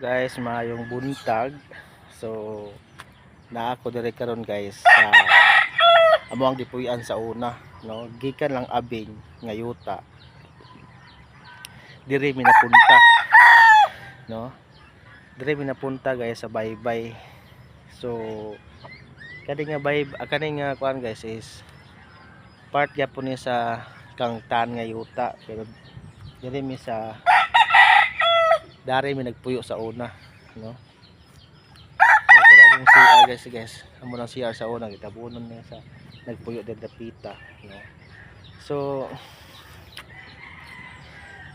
guys, mayong buntag. So naa ako dire karon guys sa amo ang gipuy-an sa una, no? Gikan lang abing nga yuta. Dire mi napunta. No? Dire mi napunta guys sa baybay. So kani nga bay kani nga kuan guys is part gyapon ni sa kangtan nga yuta pero dire mi sa dari mi nagpuyo sa una no? So ito na CR guys guys. Amo ng CR sa una gitabunon niya sa nagpuyo din dapita no? So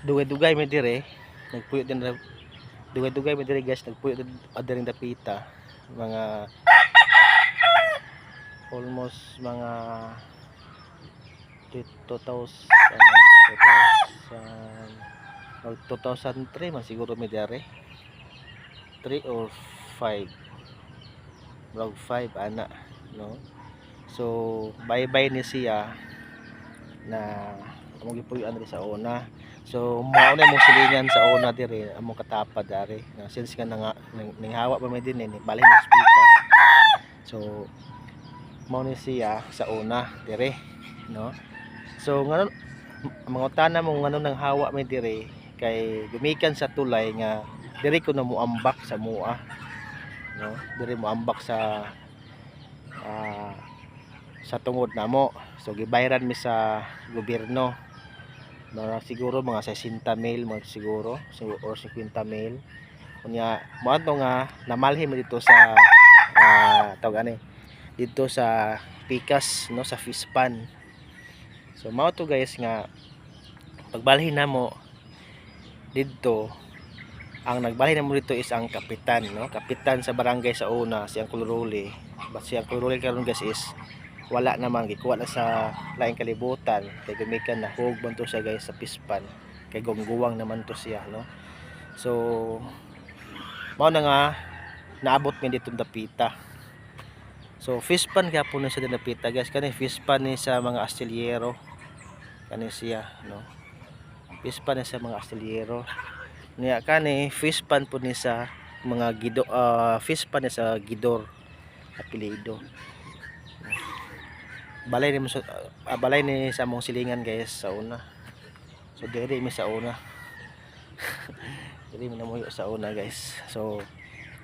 dugay-dugay mi dire. Nagpuyo din dugay-dugay mi dire guys. Nagpuyo din adering dapita mga almost mga 2000 ano, 2000 mag 2003 man siguro may dere 3 or 5 vlog 5 ana no? So bye bye ni siya na among gipuy-an rin sa una. So mao na mong silingan sa una dire among katapad dari na since nga nga ning, ning hawa pa may din eh balhin ng speakers so mao ni siya sa una dire no? So ngayon mga utana mo ngano nang hawa may dire kay gumikan sa tulay nga diri ko na muambak sa mua. No? Diri muambak sa ah, sa tungod namo so gibayran mi sa gobyerno. Mga siguro mga 60 mil mga siguro or 50 mil. Kunya mo nga namalhi mo dito sa ah, tawag ani dito sa Pikas no? Sa Fispan. So mao to guys nga pagbalhin namo dito ang nagbalhin namo dito is ang kapitan no? Kapitan sa barangay sa una si Uncle Rolly but si Uncle Rolly karon guys is wala naman gikuha na sa laing kalibutan. Kay gumikan na hug man siya guys sa pispan. Kay gungguwang naman to siya no? So mao na nga naabot mi dito dapita. So pispan gyapon na siya dapita guys. Kani pispan ni sa mga astillero kani siya no ni sa mga astillero. Niya kani pispan po ni sa mga gido ah, pispan ni sa gidor apelido. Balay ni sa ah, balay ni sa among silingan guys sa una. So diri mi sa una. Diri mi na mo sa una guys. So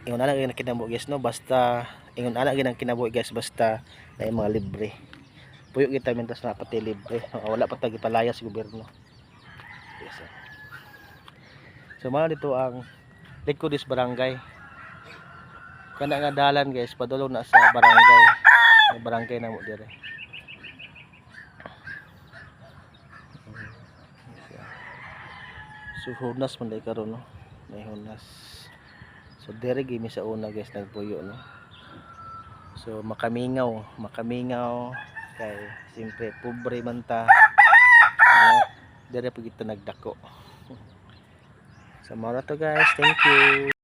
ingon ana gyud kinabo guys no? Basta ingon ana gyud kinabo guys basta na mga libre. Puyo kita mintas na pati libre. Wala pa tagi palaya sa gobyerno sir. so mao dito ang Likudis barangay kana nga dalan guys padulong na sa barangay May barangay na mo dire So hunas man dai karon no. May hunas. So dire gimi sa una guys nagpuyo no. So makamingaw, makamingaw kay siyempre pobre man ta. Dire pa kita nagdako. So mao na to guys. Thank you.